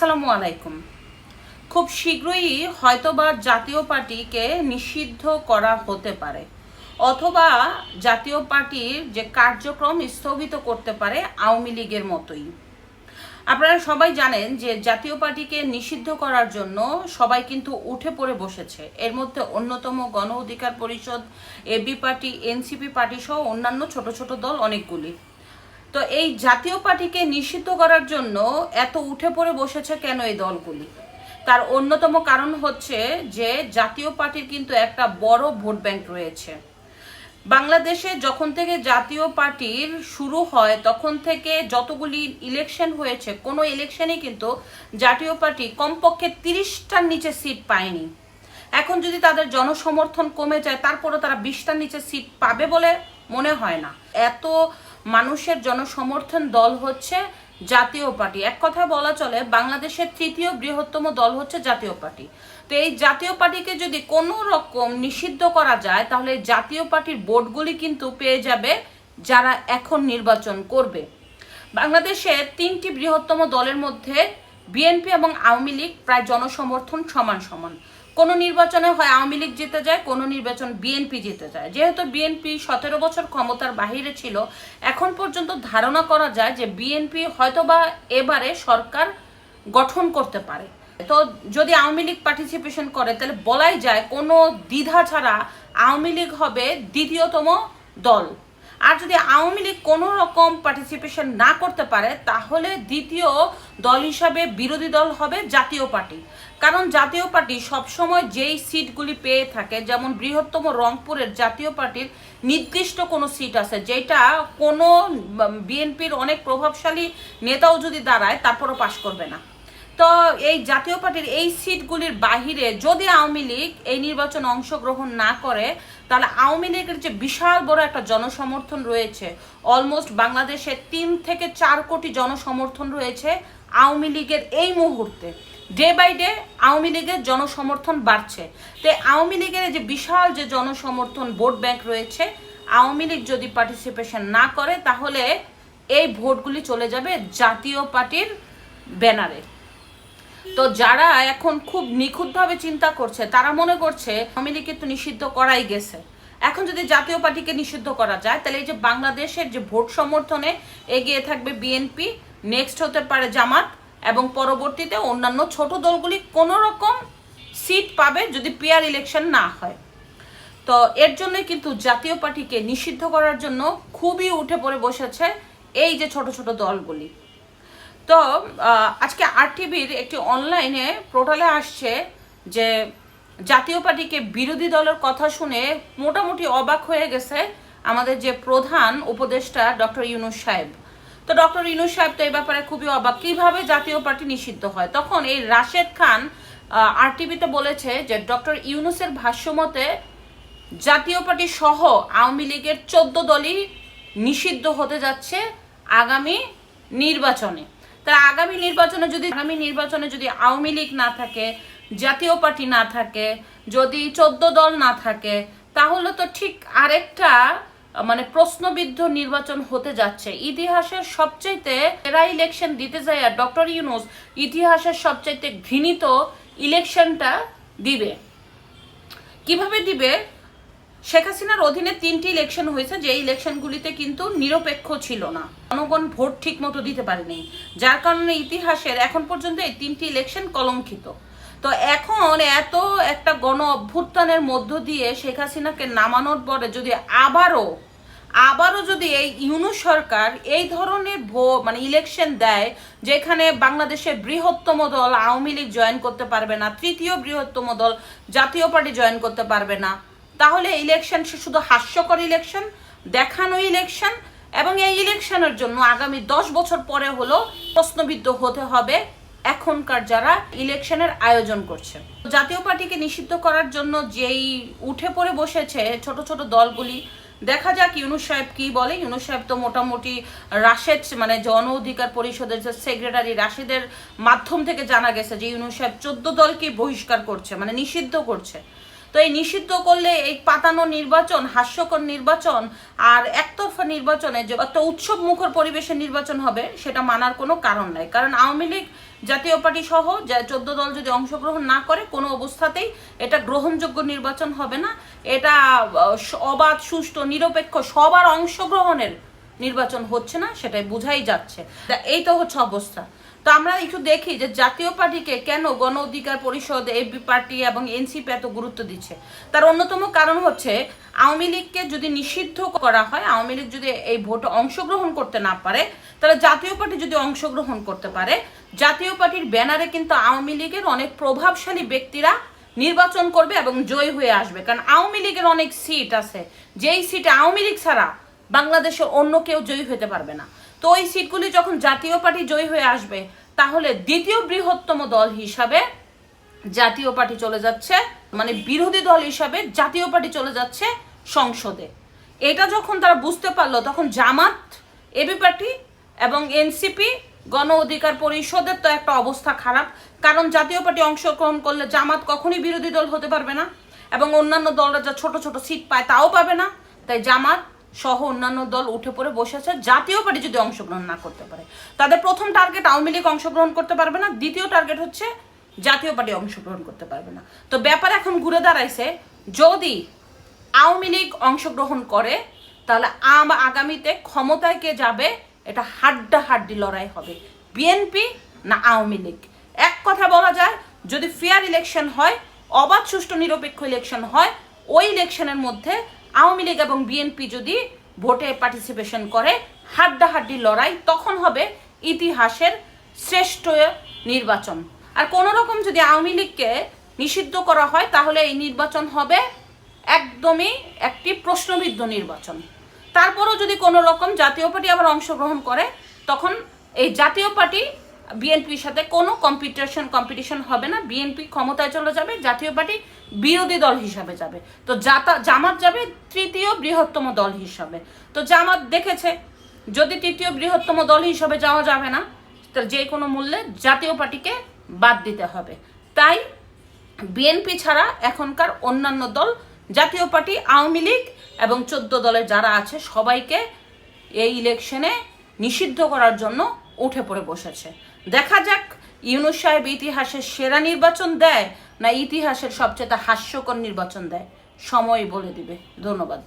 আসসালামু আলাইকুম। খুব শীঘ্রই হয়তোবা জাতীয় পার্টিকে নিষিদ্ধ করা হতে পারে, অথবা জাতীয় পার্টির যে কার্যক্রম স্থগিত করতে পারে আওয়ামী লীগের মতোই। আপনারা সবাই জানেন যে জাতীয় পার্টিকে নিষিদ্ধ করার জন্য সবাই কিন্তু উঠে পড়ে বসেছে। এর মধ্যে অন্যতম গণ অধিকার পরিষদ এবি পার্টি এনসিপি পার্টি সহ অন্যান্য ছোট ছোট দল অনেকগুলি। তো এই জাতীয় পার্টিকে নিষিদ্ধ করার জন্য এত উঠে পড়ে বসেছে কেন এই দলগুলি? তার অন্যতম কারণ হচ্ছে যে জাতীয় পার্টির কিন্তু একটা বড় ভোট ব্যাংক রয়েছে। বাংলাদেশে যখন থেকে জাতীয় পার্টির শুরু হয়, তখন থেকে যতগুলি ইলেকশন হয়েছে, কোনো ইলেকশনে কিন্তু জাতীয় পার্টি কমপক্ষে তিরিশটার নিচে সিট পায়নি। এখন যদি তাদের জনসমর্থন কমে যায়, তারপরও তারা বিশটার নিচে সিট পাবে বলে মনে হয় না। এত মানুষের জনসমর্থন দল হচ্ছে জাতীয় পার্টি। এক কথায় বলা চলে, বাংলাদেশের তৃতীয় বৃহত্তম দল হচ্ছে জাতীয় পার্টি। তো এই জাতীয় পার্টিকে যদি কোনো রকম নিষিদ্ধ করা যায়, তাহলে জাতীয় পার্টির ভোটগুলি কিন্তু পেয়ে যাবে যারা এখন নির্বাচন করবে। বাংলাদেশে তিনটি বৃহত্তম দলের মধ্যে বিএনপি এবং আওয়ামী লীগ প্রায় জনসমর্থন সমান সমান। কোনো নির্বাচনে হয় আওয়ামী লীগ জিতে যায়, কোনো নির্বাচন বিএনপি জিতে যায়। যেহেতু বিএনপি সতেরো বছর ক্ষমতার বাহিরে ছিল, এখন পর্যন্ত ধারণা করা যায় যে বিএনপি হয়তোবা এবারে সরকার গঠন করতে পারে। তো যদি আওয়ামী লীগ পার্টিসিপেশন করে, তাহলে বলাই যায় কোনো দ্বিধা ছাড়া আওয়ামী লীগ হবে দ্বিতীয়তম দল। আর যদি আওয়ামী লীগ কোনো রকম পার্টিসিপেশন না করতে পারে, তাহলে দ্বিতীয় দল হিসাবে বিরোধী দল হবে জাতীয় পার্টি। কারণ জাতীয় পার্টি সবসময় যেই সিটগুলি পেয়ে থাকে, যেমন বৃহত্তম রংপুরের জাতীয় পার্টির নির্দিষ্ট কোনো সিট আছে, যেটা কোনো বিএনপির অনেক প্রভাবশালী নেতাও যদি দাঁড়ায়, তারপরও পাশ করবে না। তো এই জাতীয় পার্টির এই সিটগুলির বাহিরে যদি আওয়ামী লীগ এই নির্বাচনে অংশগ্রহণ না করে, তাহলে আওয়ামী লীগের যে বিশাল বড় একটা জনসমর্থন রয়েছে অলমোস্ট বাংলাদেশে তিন থেকে চার কোটি জনসমর্থন রয়েছে আওয়ামী লীগের এই মুহূর্তে। ডে বাই ডে আওয়ামী লীগের জনসমর্থন বাড়ছে। তো আওয়ামী লীগের যে বিশাল যে জনসমর্থন ভোট ব্যাংক রয়েছে, আওয়ামী লীগ যদি পার্টিসিপেশন না করে, তাহলে এই ভোটগুলি চলে যাবে জাতীয় পার্টির ব্যানারে। তো যারা এখন খুব নিখুঁতভাবে চিন্তা করছে, তারা মনে করছে আওয়ামী লীগকে তো নিষিদ্ধ করাই গেছে। এখন যদি জাতীয় পার্টিকে নিষিদ্ধ করা যায়, তাহলে এই যে বাংলাদেশের যে ভোট সমর্থনে এগিয়ে থাকবে বিএনপি নেক্সট হতে পারে জামাত, এবং পরবর্তীতে অন্যান্য ছোট দলগুলি কোনো রকম সিট পাবে যদি পিয়ার ইলেকশন না হয়। তো এর জন্য কিন্তু জাতীয় পার্টিকে নিষিদ্ধ করার জন্য খুবই উঠে পড়ে বসেছে এই যে ছোট ছোট দলগুলি। তো আজকে আর টিভির একটি অনলাইনে পোর্টালে আসছে যে জাতীয় পার্টিকে বিরোধী দলের কথা শুনে মোটামুটি অবাক হয়ে গেছে আমাদের যে প্রধান উপদেষ্টা ডক্টর ইউনুস সাহেব। তো ডক্টর ইউনুস সাহেব তো এই ব্যাপারে খুবই অবাক। কীভাবে জাতীয় পার্টি নিষিদ্ধ হয়? তখন এই রাশেদ খান আর টিভিতে বলেছে যে ডক্টর ইউনুসের ভাষ্যমতে জাতীয় পার্টি সহ আওয়ামী লীগের চোদ্দ দলই নিষিদ্ধ হতে যাচ্ছে আগামী নির্বাচনে। তারা আগামী নির্বাচনে যদি, আগামী নির্বাচনে যদি আওয়ামী লীগ না থাকে, জাতীয় পার্টি না থাকে, যদি চোদ্দ দল না থাকে, তাহলে তো ঠিক আরেকটা মানে প্রশ্নবিদ্ধ নির্বাচন হতে যাচ্ছে। ইতিহাসের সবচাইতে এরা ইলেকশন দিতে যায়, আর ডক্টর ইউনুস ইতিহাসের সবচাইতে ঘৃণিত ইলেকশনটা দিবে। কীভাবে দিবে? শেখ হাসিনার অধীনে তিনটি ইলেকশন হয়েছে যে ইলেকশনগুলিতে কিন্তু নিরপেক্ষ ছিল না। জনগণ ভোট ঠিক মতো দিতে পারেনি। যার কারণে ইতিহাসের এখন পর্যন্ত এই তিনটি ইলেকশন কলঙ্কিত। তো এখন এত একটা গণ অভ্যুত্থানের মধ্য দিয়ে শেখ হাসিনাকে নামানোর পরে যদি আবারও আবারও যদি এই ইউনু সরকার এই ধরনের ভো মানে ইলেকশন দেয়, যেখানে বাংলাদেশের বৃহত্তম দল আওয়ামী লীগ জয়েন করতে পারবে না, তৃতীয় বৃহত্তম দল জাতীয় পার্টি জয়েন করতে পারবে না তাহলে ইলেকশন সে শুধু হাস্যকর ইলেকশন দেখানো ইলেকশন এবং এই ইলেকশনের জন্য আগামী দশ বছর পরে হলো প্রশ্নবিদ্ধ হতে হবে এখনকার যারা ইলেকশনের আয়োজন করছে। জাতীয় পার্টিকে নিষিদ্ধ করার জন্য যেই উঠে পড়ে বসেছে ছোট ছোট দলগুলি, দেখা যাক ইউনুস সাহেব কি বলে। ইউনুস সাহেব তো মোটামুটি রাশেদ মানে জন অধিকার পরিষদের যে সেক্রেটারি রাশেদের মাধ্যম থেকে জানা গেছে যে ইউনুস সাহেব চোদ্দ দলকে বহিষ্কার করছে মানে নিষিদ্ধ করছে। তো এই নিষিদ্ধ করলে এই পাতানো নির্বাচন, হাস্যকর নির্বাচন আর একতরফা নির্বাচনে যে একটা উৎসব মুখর পরিবেশের নির্বাচন হবে, সেটা মানার কোনো কারণ নাই। কারণ আওয়ামী লীগ জাতীয় পার্টি সহ যা চোদ্দ দল যদি অংশগ্রহণ না করে, কোনো অবস্থাতেই এটা গ্রহণযোগ্য নির্বাচন হবে না। এটা অবাধ, সুষ্ঠু, নিরপেক্ষ সবার অংশগ্রহণের নির্বাচন হচ্ছে না, সেটাই বোঝাই যাচ্ছে। এই তো হচ্ছে অবস্থা। তো আমরা একটু দেখি যে জাতীয় পার্টিকে কেন গণ অধিকার পরিষদ এবি পার্টি এবং এনসিপি এত গুরুত্ব দিচ্ছে? তার অন্যতম কারণ হচ্ছে আওয়ামী লীগকে যদি নিষিদ্ধ করা হয়, আওয়ামী লীগ যদি এই ভোটে অংশগ্রহণ করতে না পারে, তাহলে জাতীয় পার্টি যদি অংশগ্রহণ করতে পারে, জাতীয় পার্টির ব্যানারে কিন্তু আওয়ামী লীগের অনেক প্রভাবশালী ব্যক্তিরা নির্বাচন করবে এবং জয়ী হয়ে আসবে। কারণ আওয়ামী লীগের অনেক সিট আছে। যেই সিটে আওয়ামী লীগ ছাড়া বাংলাদেশে অন্য কেউ জয়ী হতে পারবে না। তো ওই সিটগুলি যখন জাতীয় পার্টি জয়ী হয়ে আসবে, তাহলে দ্বিতীয় বৃহত্তম দল হিসাবে জাতীয় পার্টি চলে যাচ্ছে মানে বিরোধী দল হিসাবে জাতীয় পার্টি চলে যাচ্ছে সংসদে। এটা যখন তারা বুঝতে পারল, তখন জামাত এবি পার্টি এবং এনসিপি গণ অধিকার পরিষদের তো একটা অবস্থা খারাপ। কারণ জাতীয় পার্টি অংশগ্রহণ করলে জামাত কখনই বিরোধী দল হতে পারবে না এবং অন্যান্য দলরা যা ছোট ছোট সিট পায়, তাও পাবে না। তাই জামাত সহ অন্যান্য দল উঠে পড়ে বসেছে জাতীয় পার্টি যদি অংশগ্রহণ না করতে পারে। তাদের প্রথম টার্গেট আওয়ামী লীগ অংশগ্রহণ করতে পারবে না, দ্বিতীয় টার্গেট হচ্ছে জাতীয় পার্টি অংশগ্রহণ করতে পারবে না। তো ব্যাপার এখন ঘুরে দাঁড়াইছে, যদি আওয়ামী লীগ অংশগ্রহণ করে, তাহলে আম আগামীতে ক্ষমতায় কে যাবে? এটা হাড্ডা হাড্ডি লড়াই হবে বিএনপি না আওয়ামী লীগ। এক কথা বলা যায়, যদি ফেয়ার ইলেকশন হয়, অবাধ, সুষ্ঠু, নিরপেক্ষ ইলেকশন হয়, ওই ইলেকশনের মধ্যে আওয়ামী লীগ এবং বিএনপি যদি ভোটে পার্টিসিপেশন করে, হাড্ডাহাড্ডি লড়াই, তখন হবে ইতিহাসের শ্রেষ্ঠ নির্বাচন। আর কোনো রকম যদি আওয়ামী লীগকে নিষিদ্ধ করা হয়, তাহলে এই নির্বাচন হবে একদমই একটি প্রশ্নবিদ্ধ নির্বাচন। তারপরও যদি কোনো রকম জাতীয় পার্টি আবার অংশগ্রহণ করে, তখন এই জাতীয় পার্টি বিএনপির সাথে কোনো কম্পিটিশন কম্পিটিশন হবে না। বিএনপি ক্ষমতায় চলে যাবে, জাতীয় পার্টি বিরোধী দল হিসাবে যাবে। তো জাতা, জামাত যাবে তৃতীয় বৃহত্তম দল হিসাবে। তো জামাত দেখেছে, যদি তৃতীয় বৃহত্তম দল হিসাবে যাওয়া যাবে না, তাহলে যে কোনো মূল্যে জাতীয় পার্টিকে বাদ দিতে হবে। তাই বিএনপি ছাড়া এখনকার অন্যান্য দল, জাতীয় পার্টি, আওয়ামী লীগ এবং চোদ্দ দলের যারা আছে, সবাইকে এই ইলেকশনে নিষিদ্ধ করার জন্য উঠে পড়ে বসেছে। দেখা যাক, ইউনুস সাহেব ইতিহাসের সেরা নির্বাচন দেয় না ইতিহাসের সবচেয়ে হাস্যকর নির্বাচন দেয়? সময় বলে দিবে। ধন্যবাদ।